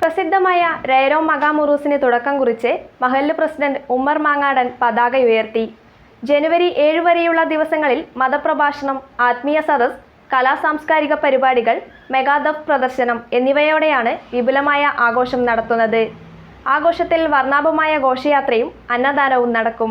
പ്രസിദ്ധമായ രൈരോ മകാമുറൂസിന് തുടക്കം കുറിച്ച് മഹല്ല് പ്രസിഡന്റ് ഉമ്മർ മാങ്ങാടൻ പതാക ഉയർത്തി. ജനുവരി ഏഴ് വരെയുള്ള ദിവസങ്ങളിൽ മതപ്രഭാഷണം ആത്മീയ സദസ് കലാസാംസ്കാരിക പരിപാടികൾ മെഗാദഫ് പ്രദർശനം എന്നിവയോടെയാണ് വിപുലമായ ആഘോഷം നടത്തുന്നത്. ആഘോഷത്തിൽ വർണാഭമായ ഘോഷയാത്രയും അന്നദാനവും നടക്കും.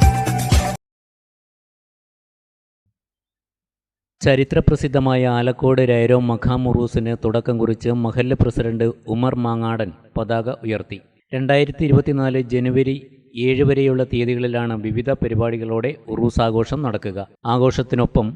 ചരിത്രപ്രസിദ്ധമായ ആലക്കോട് രൈരോ മഖാമുറൂസിന് തുടക്കം കുറിച്ച് മഹല്ല് പ്രസിഡന്റ് ഉമർ മാങ്ങാടൻ പതാക ഉയർത്തി. രണ്ടായിരത്തി ഇരുപത്തിനാല് ജനുവരി ഏഴ് വരെയുള്ള തീയതികളിലാണ് വിവിധ പരിപാടികളോടെ ഉറൂസ് ആഘോഷം നടക്കുക. ആഘോഷത്തിനൊപ്പം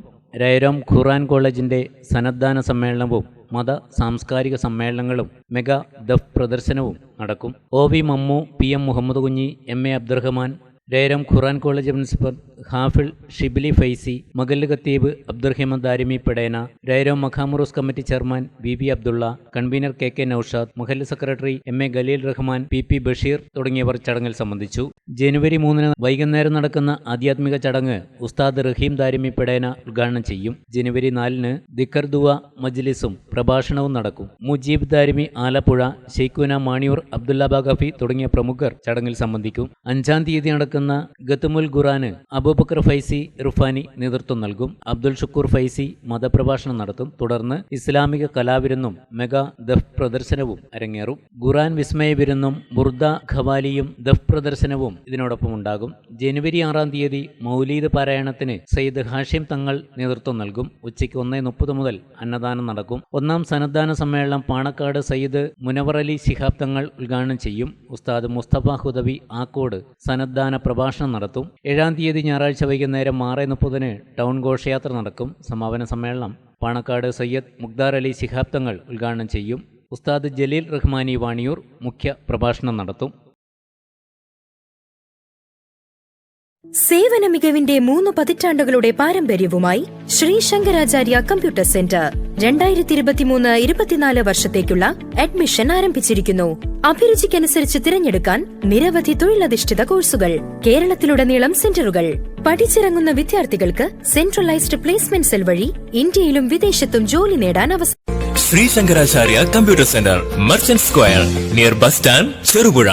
രൈരോം ഖുറാൻ കോളേജിന്റെ സന്നദ്ധാന സമ്മേളനവും മത സാംസ്കാരിക സമ്മേളനങ്ങളും മെഗാ ദഫ് പ്രദർശനവും നടക്കും. O V Mammu P M Muhammad Kunhi M A Abdurahman രൈരോം Quran college principal ഹാഫിൾ ഷിബിലി ഫൈസി മകൽ ഖത്തീബ് അബ്ദുറഹിമൻ ദാരിമി പെടേന രൈരോ മഖാമുറൂസ് committee chairman V V Abdulla convener K K Noushad മഹല്ല് secretary M A Khaleel Rahman P P Basheer തുടങ്ങിയവർ ചടങ്ങിൽ സംബന്ധിച്ചു. ജനുവരി മൂന്നിന് വൈകുന്നേരം നടക്കുന്ന ആധ്യാത്മിക ചടങ്ങ് ഉസ്താദ് റഹീം ദാരിമി പെടേന ഉദ്ഘാടനം ചെയ്യും. ജനുവരി നാലിന് ദിക്കർ ദുവ മജ്ലിസും പ്രഭാഷണവും നടക്കും. മുജീബ് ദാരിമി ആലപ്പുഴ ഷെയ്ഖുന മാണിയൂർ അബ്ദുല്ല ബാഗഫി തുടങ്ങിയ പ്രമുഖർ ചടങ്ങിൽ സംബന്ധിക്കും. അഞ്ചാം തീയതി നടക്കുന്ന ഗത്തുമുൽ ഖുറാന് അബൂബക്കർ ഫൈസി റുഫാനി നേതൃത്വം നൽകും. അബ്ദുൽ ഷുക്കൂർ ഫൈസി മതപ്രഭാഷണം നടത്തും. തുടർന്ന് ഇസ്ലാമിക കലാവിരുന്നും മെഗാ ദഫ് പ്രദർശനവും അരങ്ങേറും. ഖുറാൻ വിസ്മയ വിരുന്നും ബുർദ ഖവാലിയും ദഫ് പ്രദർശനവും ഇതിനോടൊപ്പം ഉണ്ടാകും. ജനുവരി ആറാം തീയതി മൗലീദ് പാരായണത്തിന് സയ്യിദ് ഹാഷിം തങ്ങൾ നേതൃത്വം നൽകും. ഉച്ചയ്ക്ക് ഒന്നേ മുപ്പത് മുതൽ അന്നദാനം നടക്കും. ഒന്നാം സന്നദ്ധാന സമ്മേളനം പാണക്കാട് സയ്യിദ് മുനവർ അലി ശിഹാബ് തങ്ങൾ ഉദ്ഘാടനം ചെയ്യും. ഉസ്താദ് മുസ്തഫ ഹുദബി ആക്കോട് സന്നദ്ധാന പ്രഭാഷണം നടത്തും. ഏഴാം തീയതി ഞായറാഴ്ച വൈകുന്നേരം ആറ് മുപ്പതിന് ടൗൺ ഘോഷയാത്ര നടക്കും. സമാപന സമ്മേളനം പാണക്കാട് സയ്യദ് മുഖ്താർ അലി ശിഹാബ് തങ്ങൾ ഉദ്ഘാടനം ചെയ്യും. ഉസ്താദ് ജലീൽ റഹ്മാനി വാണിയൂർ മുഖ്യ പ്രഭാഷണം നടത്തും. സേവന മികവിന്റെ മൂന്ന് പതിറ്റാണ്ടുകളുടെ പാരമ്പര്യവുമായി ശ്രീ ശങ്കരാചാര്യ കമ്പ്യൂട്ടർ സെന്റർ. രണ്ടായിരത്തി ഇരുപത്തിമൂന്ന് ഇരുപത്തിനാല് വർഷത്തേക്കുള്ള അഡ്മിഷൻ ആരംഭിച്ചിരിക്കുന്നു. അഭിരുചിക്കനുസരിച്ച് തിരഞ്ഞെടുക്കാൻ നിരവധി തൊഴിലധിഷ്ഠിത കോഴ്സുകൾ കേരളത്തിലുടനീളം സെന്ററുകൾ. പഠിച്ചിറങ്ങുന്ന വിദ്യാർത്ഥികൾക്ക് സെൻട്രലൈസ്ഡ് പ്ലേസ്മെന്റ് സെൽ വഴി ഇന്ത്യയിലും വിദേശത്തും ജോലി നേടാൻ അവസരം Shri Shankaracharya computer centre merchant square near bus stand Cherupuzha.